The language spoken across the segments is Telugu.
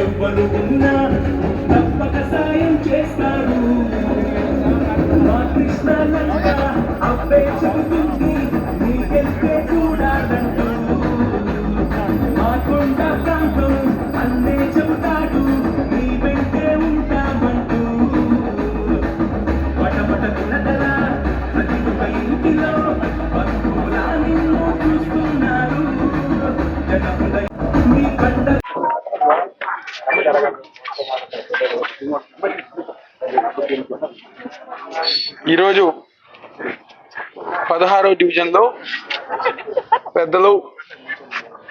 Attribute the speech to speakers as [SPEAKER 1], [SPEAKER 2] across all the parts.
[SPEAKER 1] ఎవ్వరు ఉన్నా తప్పక సాయం చేస్తారు. మా కృష్ణ లంక అబ్బే చెబుతుంది నీకెళ్తే చూడాలంటూ. మా కొండ ప్రాంతం అన్నే చెబుతాడు.
[SPEAKER 2] ఈరోజు పదహారో డివిజన్లో పెద్దలు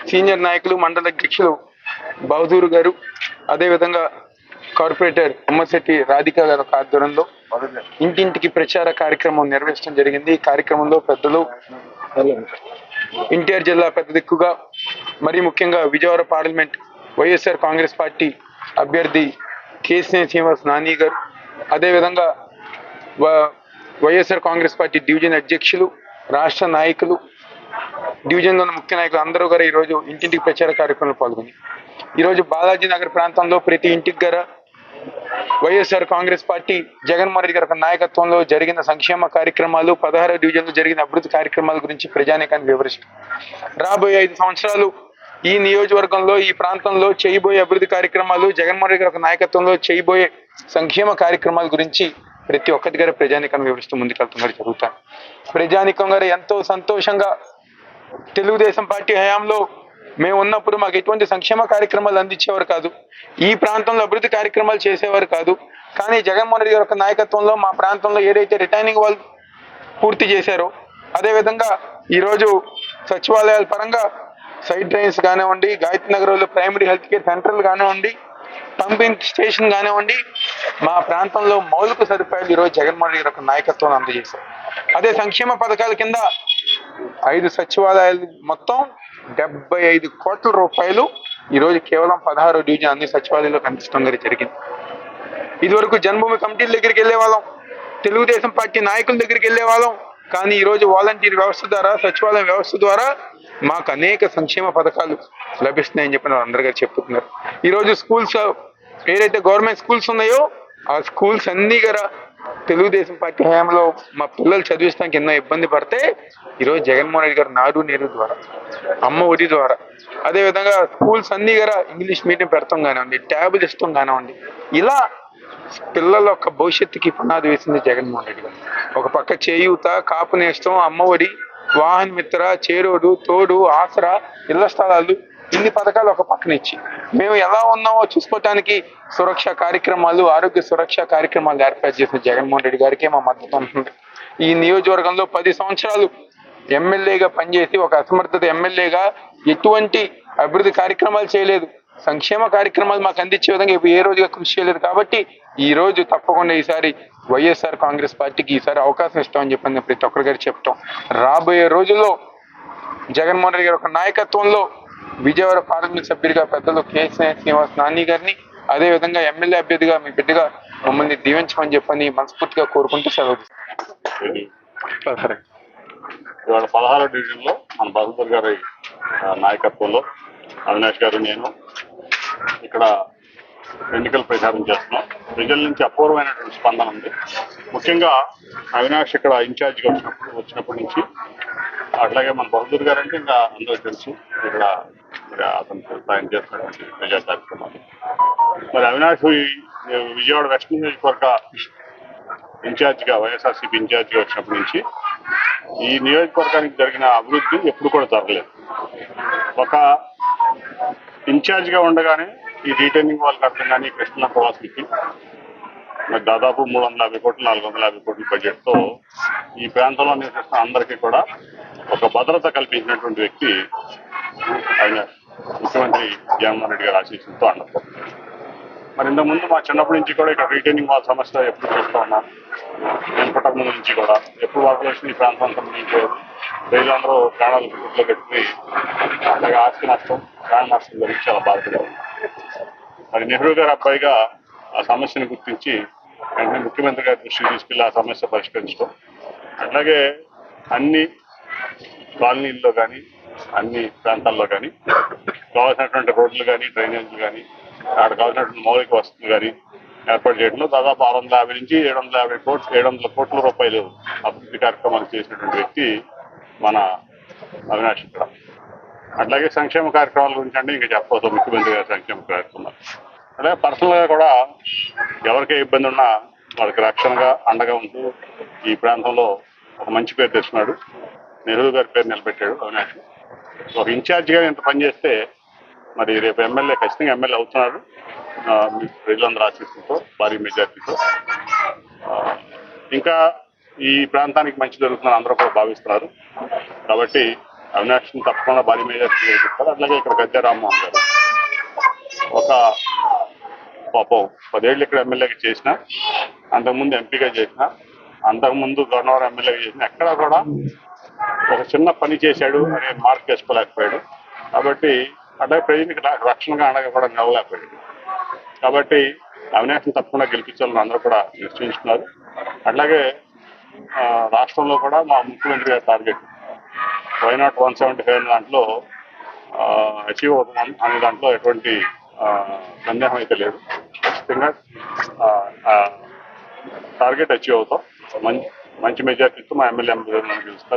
[SPEAKER 2] సీనియర్ నాయకులు మండల అధ్యక్షులు బహదూర్ గారు అదేవిధంగా కార్పొరేటర్ ఉమ్మశెట్టి రాధిక గారి ఆధ్వర్యంలో ఇంటింటికి ప్రచార కార్యక్రమం నిర్వహించడం జరిగింది. ఈ కార్యక్రమంలో పెద్దలు ఎన్టీఆర్ జిల్లా పెద్ద దిక్కుగా మరీ ముఖ్యంగా విజయవాడ పార్లమెంట్ వైఎస్ఆర్ కాంగ్రెస్ పార్టీ అభ్యర్థి కేసీఆర్ శ్రీనివాస్ నాని గారు అదేవిధంగా వైఎస్ఆర్ కాంగ్రెస్ పార్టీ డివిజన్ అధ్యక్షులు రాష్ట్ర నాయకులు డివిజన్లో ముఖ్య నాయకులు అందరూ కూడా ఈరోజు ఇంటింటికి ప్రచార కార్యక్రమంలో పాల్గొని ఈరోజు బాలాజీ నగర్ ప్రాంతంలో ప్రతి ఇంటికి గారా వైఎస్ఆర్ కాంగ్రెస్ పార్టీ జగన్మోహన్ రెడ్డి గారి నాయకత్వంలో జరిగిన సంక్షేమ కార్యక్రమాలు పదహారో డివిజన్లో జరిగిన అభివృద్ధి కార్యక్రమాల గురించి ప్రజానీకానికి వివరించారు రాబోయే ఐదు సంవత్సరాలు ఈ నియోజకవర్గంలో ఈ ప్రాంతంలో చేయబోయే అభివృద్ధి కార్యక్రమాలు జగన్మోహన్ రెడ్డి గారి నాయకత్వంలో చేయబోయే సంక్షేమ కార్యక్రమాల గురించి ప్రతి ఒక్కటి దగ్గర ప్రజానీకాన్ని వివరిస్తూ ముందుకెళ్తున్నారు జరుగుతాను ప్రజానికం గారు ఎంతో సంతోషంగా తెలుగుదేశం పార్టీ హయాంలో మేము ఉన్నప్పుడు మాకు ఎటువంటి సంక్షేమ కార్యక్రమాలు అందించేవారు కాదు. ఈ ప్రాంతంలో అభివృద్ధి కార్యక్రమాలు చేసేవారు కాదు. కానీ జగన్మోహన్ రెడ్డి గారి యొక్క నాయకత్వంలో మా ప్రాంతంలో ఏదైతే రిటైనింగ్ వాళ్ళు పూర్తి చేశారో అదేవిధంగా ఈరోజు సచివాలయాల పరంగా సైడ్ డ్రైన్స్ కానివ్వండి గాయత్రి నగర్లో ప్రైమరీ హెల్త్ కేర్ సెంటర్లు కానివ్వండి పంపింగ్ స్టేషన్ కానివ్వండి మా ప్రాంతంలో మౌలిక సదుపాయాలు ఈరోజు జగన్మోహన్ రెడ్డి గారి యొక్క నాయకత్వం అందజేశారు. అదే సంక్షేమ పథకాల కింద ఐదు సచివాలయాలు మొత్తం డెబ్బై ఐదు కోట్ల రూపాయలు ఈరోజు కేవలం పదహారు డివిజన్ అన్ని సచివాలయాల్లో కనిపిస్తుంది జరిగింది. ఇదివరకు జన్మభూమి కమిటీల దగ్గరికి వెళ్ళే వాళ్ళం తెలుగుదేశం పార్టీ నాయకుల దగ్గరికి వెళ్ళే వాళ్ళం కానీ ఈరోజు వాలంటీర్ వ్యవస్థ ద్వారా సచివాలయం వ్యవస్థ ద్వారా మాకు అనేక సంక్షేమ పథకాలు లభిస్తున్నాయని చెప్పి అందరు గారు చెప్పుతున్నారు ఈరోజు స్కూల్స్ ఏదైతే గవర్నమెంట్ స్కూల్స్ ఉన్నాయో ఆ స్కూల్స్ అన్ని కూడా తెలుగుదేశం పార్టీ హయాంలో మా పిల్లలు చదివిస్తానికి ఎన్నో ఇబ్బంది పడితే ఈరోజు జగన్మోహన్ రెడ్డి గారు నాడు నేరు ద్వారా అమ్మ ఒడి ద్వారా. అదేవిధంగా స్కూల్స్ అన్ని కూడా ఇంగ్లీష్ మీడియం పెడతాం కానివ్వండి ట్యాబ్లెట్ ఇస్తాం కానివ్వండి. ఇలా పిల్లల యొక్క భవిష్యత్తుకి పునాది వేసింది జగన్మోహన్ రెడ్డి గారు. ఒక పక్క చేయూత కాపు అమ్మ ఒడి వాహన మిత్ర చేరోడు తోడు ఆసరా ఇళ్ళ స్థలాలు ఇన్ని పథకాలు ఒక పక్కన ఇచ్చి మేము ఎలా ఉన్నామో చూసుకోవటానికి సురక్ష కార్యక్రమాలు ఆరోగ్య సురక్ష కార్యక్రమాలు ఏర్పాటు చేసిన జగన్మోహన్ రెడ్డి గారికి మా మద్దతు ఉంటుంది. ఈ నియోజకవర్గంలో పది సంవత్సరాలు ఎమ్మెల్యేగా పనిచేసి ఒక అసమర్థత ఎమ్మెల్యేగా ఎటువంటి అభివృద్ధి కార్యక్రమాలు చేయలేదు. సంక్షేమ కార్యక్రమాలు మాకు అందించే విధంగా ఇప్పుడు ఏ రోజుగా కృషి చేయలేదు కాబట్టి ఈ రోజు తప్పకుండా ఈసారి వైఎస్ఆర్ కాంగ్రెస్ పార్టీకి ఈసారి అవకాశం ఇస్తామని చెప్పి ప్రతి ఒక్కరి గారు చెప్తాం. రాబోయే రోజుల్లో జగన్మోహన్ రెడ్డి గారి యొక్క నాయకత్వంలో విజయవాడ పార్లమెంట్ సభ్యుడిగా పెద్దలు కేసీఆర్ శ్రీనివాస్ నాని గారిని అదే విధంగా ఎమ్మెల్యే అభ్యర్థిగా మీ బిడ్డగా మమ్మల్ని దీవించమని చెప్పని మనస్ఫూర్తిగా కోరుకుంటూ సెలవు
[SPEAKER 3] ఇవాళ పదహారో డివిజన్లో మన బహదూర్ గారి ఆ, నాయకత్వంలో అవినాష్ గారు నేను ఇక్కడ ఎన్నికల ప్రచారం చేస్తున్నాం. ప్రజల నుంచి అపూర్వమైనటువంటి స్పందన ఉంది. ముఖ్యంగా అవినాష్ ఇక్కడ ఇన్ఛార్జ్గా వచ్చినప్పుడు వచ్చినప్పటి నుంచి అట్లాగే మన బహదూర్ గారు అంటే ఇంకా అందరూ తెలుసు. ఇక్కడ అతను ఆయన చేస్తున్నటువంటి ప్రజా కార్యక్రమాలు. మరి అవినాష్ విజయవాడ వెస్ట్ నియోజకవర్గ ఇన్ఛార్జ్గా వైఎస్ఆర్సీపీ ఇన్ఛార్జ్గా వచ్చినప్పటి నుంచి ఈ నియోజకవర్గానికి జరిగిన అభివృద్ధి ఎప్పుడు కూడా జరగలేదు. ఒక ఇన్ఛార్జ్గా ఉండగానే ఈ రీటైనింగ్ వాళ్ళకి అర్థం కానీ కృష్ణ ప్రవాసికి మరి దాదాపు మూడు వందల యాభై కోట్లు నాలుగు వందల యాభై కోట్ల బడ్జెట్తో ఈ ప్రాంతంలో నివసిస్తున్న అందరికీ కూడా ఒక భద్రత కల్పించినటువంటి వ్యక్తి ఆయన ముఖ్యమంత్రి జగన్మోహన్ రెడ్డి గారు ఆశీస్సులతో అండతో మరి ఇంతకు ముందు మా చిన్నప్పటి నుంచి కూడా ఇక్కడ రీటైనింగ్ వాళ్ళ సమస్య ఎప్పుడు చూస్తూ ఉన్నాం. నేను పుట్టక ముందు నుంచి కూడా. ఎప్పుడు వరదలు ఈ ప్రాంతం సంబంధించి మునిగిపోయేది ప్రాణాలు గుట్లో పెట్టుకుని అలాగే ఆస్తి నష్టం ప్రాణ నష్టం గురించి చాలా బాధపడేవారు మరి నెహ్రూ గారి అబ్బాయిగా ఆ సమస్యను గుర్తించి వెంటనే ముఖ్యమంత్రి గారి దృష్టికి తీసుకెళ్ళి ఆ సమస్య పరిష్కరించడం. అట్లాగే అన్ని కాలనీల్లో కానీ అన్ని ప్రాంతాల్లో కానీ కావాల్సినటువంటి రోడ్లు కానీ డ్రైనేజీలు కానీ అక్కడ కావాల్సినటువంటి మౌలిక వసతులు కానీ ఏర్పాటు చేయడంలో దాదాపు ఆరు వందల యాభై నుంచి ఏడు వందల యాభై కోట్లు ఏడు వందల కోట్ల రూపాయలు అభివృద్ధి కార్యక్రమాలు చేసినటువంటి వ్యక్తి మన అవినాష్ ఇక్కడ. అట్లాగే సంక్షేమ కార్యక్రమాల గురించి అంటే ఇంకా చెప్పవచ్చు ముఖ్యమంత్రి గారి సంక్షేమ కార్యక్రమాలు. అలాగే పర్సనల్గా కూడా ఎవరికే ఇబ్బంది ఉన్నా వాళ్ళకి రక్షణగా అండగా ఉంటూ ఈ ప్రాంతంలో ఒక మంచి పేరు తెచ్చుకున్నాడు. నెహ్రూ గారి పేరు నిలబెట్టాడు అవినాష్. ఒక ఇన్ఛార్జిగా ఇంత పనిచేస్తే మరి రేపు ఎమ్మెల్యే ఖచ్చితంగా ఎమ్మెల్యే అవుతున్నాడు. మీ ప్రజలందరూ ఆశీస్సులతో భారీ మెజార్టీతో. ఇంకా ఈ ప్రాంతానికి మంచి జరుగుతుందని అందరూ కూడా భావిస్తున్నారు. కాబట్టి అవినాష్ని తప్పకుండా భారీ మెజార్టీ చేస్తారు అట్లాగే ఇక్కడ గద్దె రామ్మోహన్ గారు. ఒక పాపం పదేళ్ళు ఇక్కడ ఎమ్మెల్యేగా చేసిన అంతకుముందు ఎంపీగా చేసిన అంతకుముందు గవర్నర్ ఎమ్మెల్యేగా చేసిన ఎక్కడా కూడా ఒక చిన్న పని చేశాడు అనే మార్క్ వేసుకోలేకపోయాడు. కాబట్టి అట్లాగే ప్రజలకు రక్షణగా అండగా కూడా నిలవలేకపోయాడు కాబట్టి అవినాష్ని తప్పకుండా గెలిపించాలని అందరూ కూడా నిశ్చయించుకున్నారు. అట్లాగే రాష్ట్రంలో కూడా మా ముఖ్యమంత్రి గారి target why not one seventy five దాంట్లో అచీవ్ అవుతున్నాం అనే దాంట్లో ఎటువంటి ఆ, సందేహం అయితే లేదు. ఖచ్చితంగా టార్గెట్ అచీవ్ అవుతాం. మంచి మంచి మెజార్టీతో మా ఎమ్మెల్యే గెలుస్తారు.